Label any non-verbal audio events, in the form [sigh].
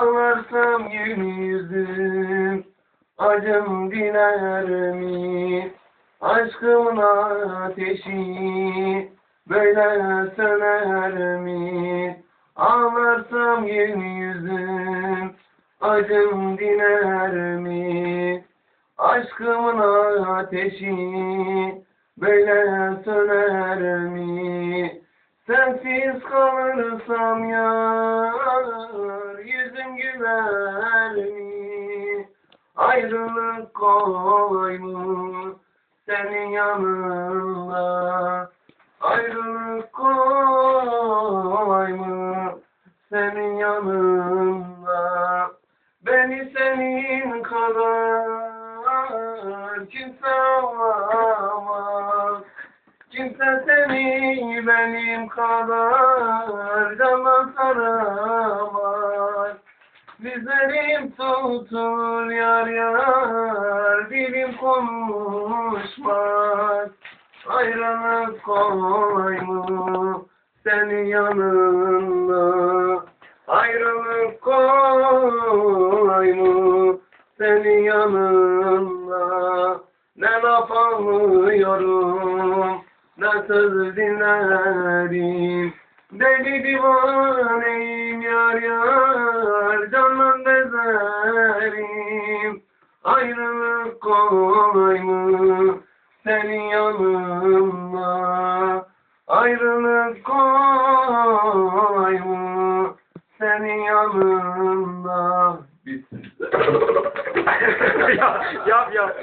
Ağlarsam gün yüzüm acım diner mi? Aşkımın ateşi böyle söner mi? Ağlarsam gün yüzüm acım diner mi? Aşkımın ateşi böyle söner mi? Sensiz kalırsam yüzüm güler mi? Ayrılık kolay mı senin yanında? Ayrılık kolay mı senin yanında? Beni senin kadar kimse anlamaz. Kimse seni benim kadar canla saramaz. Dizlerim tutulur yar yar, dilim konuşmaz. Ayrılık kolay mı senin yanında? Ayrılık kolay mı senin yanında? Ne laf anlıyorum, ne söz dinlerim. Deli divaneyim yar yar, Ayrılık kolay mı senin yanında? Ayrılık kolay mı senin yanında? Bitsin. [laughs] yap yap.